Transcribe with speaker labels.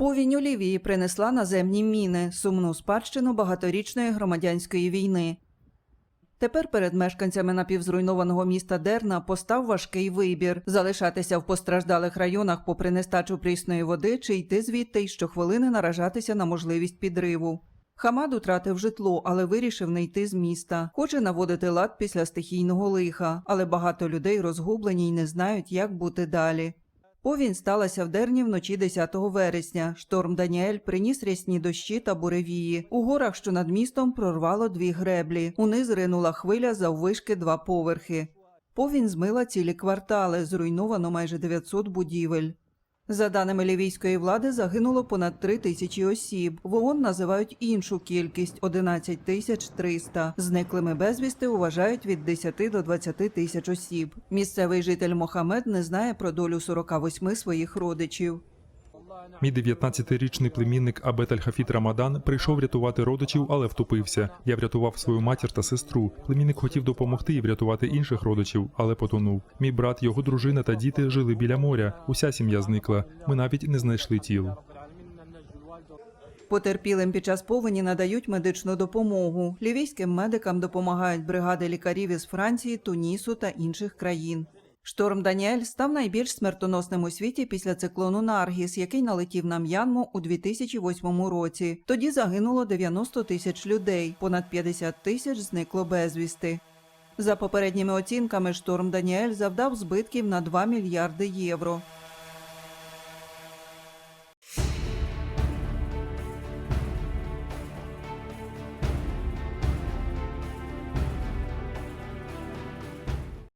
Speaker 1: Повінь у Лівії принесла наземні міни, сумну спадщину багаторічної громадянської війни. Тепер перед мешканцями напівзруйнованого міста Дерна постав важкий вибір залишатися в постраждалих районах попри нестачу прісної води чи йти звідти й щохвилини наражатися на можливість підриву. Хамад утратив житло, але вирішив не йти з міста. Хоче наводити лад після стихійного лиха, але багато людей розгублені й не знають, як бути далі. Повінь сталася в Дерні вночі 10 вересня. Шторм Даніель приніс рясні дощі та буревії. У горах, що над містом, прорвало дві греблі. Униз ринула хвиля заввишки два поверхи. Повінь змила цілі квартали, зруйновано майже 900 будівель. За даними лівійської влади, загинуло понад 3 тисячі осіб. В ООН називають іншу кількість 11 тисяч 300. Зниклими безвісти вважають від 10 до 20 тисяч осіб. Місцевий житель Мохамед не знає про долю 48 своїх родичів.
Speaker 2: Мій 19-річний племінник Абет Аль-Хафіт Рамадан прийшов рятувати родичів, але втопився. Я врятував свою матір та сестру. Племінник хотів допомогти і врятувати інших родичів, але потонув. Мій брат, його дружина та діти жили біля моря. Уся сім'я зникла. Ми навіть не знайшли тіл.
Speaker 1: Потерпілим під час повені надають медичну допомогу. Лівійським медикам допомагають бригади лікарів із Франції, Тунісу та інших країн. Шторм Даніель став найбільш смертоносним у світі після циклону Наргіс, який налетів на М'янму у 2008 році. Тоді загинуло 90 тисяч людей, понад 50 тисяч зникло безвісти. За попередніми оцінками, шторм Даніель завдав збитків на 2 мільярди євро.